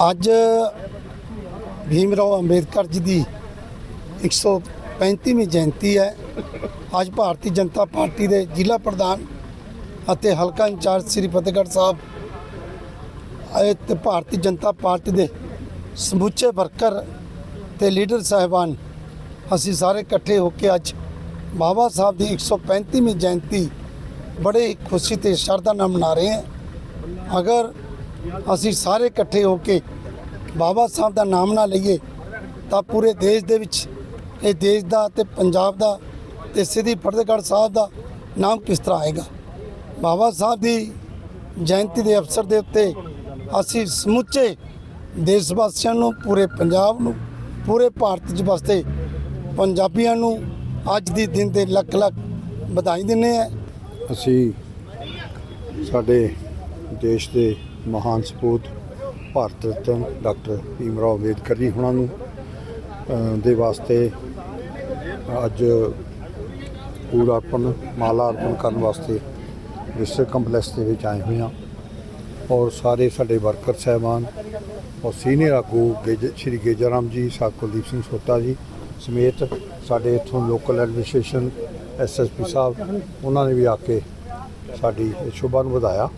ਅੱਜ ਭੀਮ ਰਾਓ ਅੰਬੇਦਕਰ ਜੀ ਦੀ 135ਵੀਂ ਜਯੰਤੀ ਹੈ। ਅੱਜ ਭਾਰਤੀ ਜਨਤਾ ਪਾਰਟੀ ਦੇ ਜ਼ਿਲ੍ਹਾ ਪ੍ਰਧਾਨ ਅਤੇ ਹਲਕਾ ਇੰਚਾਰਜ ਸ੍ਰੀ ਫਤਿਹਗੜ੍ਹ ਸਾਹਿਬ ਅਤੇ ਭਾਰਤੀ ਜਨਤਾ ਪਾਰਟੀ ਦੇ ਸਮੁੱਚੇ ਵਰਕਰ ਤੇ ਲੀਡਰ ਸਾਹਿਬਾਨ ਅਸੀਂ ਸਾਰੇ ਇਕੱਠੇ ਹੋ ਕੇ ਅੱਜ ਬਾਬਾ ਸਾਹਿਬ ਦੀ 135ਵੀਂ ਜਯੰਤੀ ਬੜੇ ਖੁਸ਼ੀ ਤੇ ਸ਼ਰਧਾ ਨਾਲ ਮਨਾ ਰਹੇ ਹਾਂ। ਅਗਰ ਅਸੀਂ ਸਾਰੇ ਇਕੱਠੇ ਹੋ ਕੇ ਬਾਬਾ ਸਾਹਿਬ ਦਾ ਨਾਮ ਨਾ ਲਈਏ, ਤਾਂ ਪੂਰੇ ਦੇਸ਼ ਦੇ ਵਿੱਚ, ਇਹ ਦੇਸ਼ ਦਾ ਤੇ ਪੰਜਾਬ ਦਾ ਤੇ ਸਿੱਧੀ ਫਤਿਹਗੜ੍ਹ ਸਾਹਿਬ ਦਾ ਨਾਮ ਕਿਸ ਤਰ੍ਹਾਂ ਆਏਗਾ? ਬਾਬਾ ਸਾਹਿਬ ਦੀ ਜਯੰਤੀ ਦੇ ਅਵਸਰ ਦੇ ਉੱਤੇ ਅਸੀਂ ਸਮੁੱਚੇ ਦੇਸ਼ ਵਾਸੀਆਂ ਨੂੰ, ਪੂਰੇ ਪੰਜਾਬ ਨੂੰ, ਪੂਰੇ ਭਾਰਤ 'ਚ ਵਸਦੇ ਪੰਜਾਬੀਆਂ ਨੂੰ ਅੱਜ ਦੀ ਦਿਨ ਦੇ ਲੱਖ ਲੱਖ ਵਧਾਈ ਦਿੰਦੇ ਹਾਂ। ਅਸੀਂ ਸਾਡੇ ਦੇਸ਼ ਦੇ ਮਹਾਨ ਸਪੂਤ ਭਾਰਤ ਰਤਨ ਡਾਕਟਰ ਭੀਮ ਰਾਓ ਅੰਬੇਦਕਰ ਜੀ ਹੁਣਾਂ ਨੂੰ ਦੇ ਵਾਸਤੇ ਅੱਜ ਪੂਰਾ ਅਰਪਣ, ਮਾਲਾ ਅਰਪਣ ਕਰਨ ਵਾਸਤੇ ਵਿਸ਼ਵ ਕੰਪਲੈਕਸ ਦੇ ਵਿੱਚ ਆਏ ਹੋਏ ਹਾਂ। ਔਰ ਸਾਰੇ ਸਾਡੇ ਵਰਕਰ ਸਹਿਬਾਨ ਔਰ ਸੀਨੀਅਰ ਆਗੂ ਗੇਜ, ਸ਼੍ਰੀ ਗੇਜਾ ਰਾਮ ਜੀ ਸਾਹ ਕੁਲਦੀਪ ਸਿੰਘ ਸੋਤਾ ਜੀ ਸਮੇਤ ਸਾਡੇ ਇੱਥੋਂ ਲੋਕਲ ਐਡਮਿਨਿਸਟ੍ਰੇਸ਼ਨ ਐਸਐਸਪੀ ਸਾਹਿਬ, ਉਹਨਾਂ ਨੇ ਵੀ ਆ ਕੇ ਸਾਡੀ ਸ਼ੋਭਾ ਨੂੰ ਵਧਾਇਆ।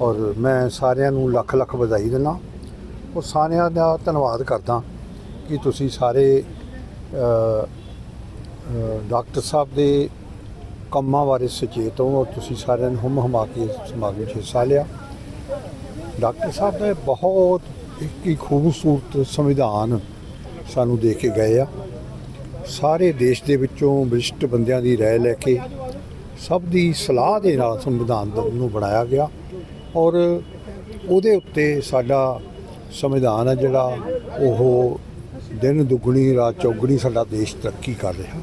ਔਰ ਮੈਂ ਸਾਰਿਆਂ ਨੂੰ ਲੱਖ ਲੱਖ ਵਧਾਈ ਦਿੰਦਾ। ਔਰ ਸਾਰਿਆਂ ਦਾ ਧੰਨਵਾਦ ਕਰਦਾ ਕਿ ਤੁਸੀਂ ਸਾਰੇ ਡਾਕਟਰ ਸਾਹਿਬ ਦੇ ਕੰਮਾਂ ਬਾਰੇ ਸੁਚੇਤ ਹੋ ਔਰ ਤੁਸੀਂ ਸਾਰਿਆਂ ਨੇ ਹੁਮ ਹਮਾ ਕੇ ਸਮਾਗਮ 'ਚ ਹਿੱਸਾ ਲਿਆ। ਡਾਕਟਰ ਸਾਹਿਬ ਨੇ ਬਹੁਤ ਇੱਕ ਹੀ ਖੂਬਸੂਰਤ ਸੰਵਿਧਾਨ ਸਾਨੂੰ ਦੇ ਕੇ ਗਏ ਆ। ਸਾਰੇ ਦੇਸ਼ ਦੇ ਵਿੱਚੋਂ ਵਿਸ਼ਿਸ਼ਟ ਬੰਦਿਆਂ ਦੀ ਰਾਏ ਲੈ ਕੇ ਸਭ ਦੀ ਸਲਾਹ ਦੇ ਨਾਲ ਸੰਵਿਧਾਨ ਦ- ਨੂੰ ਬਣਾਇਆ ਗਿਆ। ਔਰ ਉਹਦੇ ਉੱਤੇ ਸਾਡਾ ਸੰਵਿਧਾਨ ਹੈ ਜਿਹੜਾ, ਉਹ ਦਿਨ ਦੁੱਗਣੀ, ਰਾਤ ਚੌਗਣੀ ਸਾਡਾ ਦੇਸ਼ ਤਰੱਕੀ ਕਰ ਰਿਹਾ।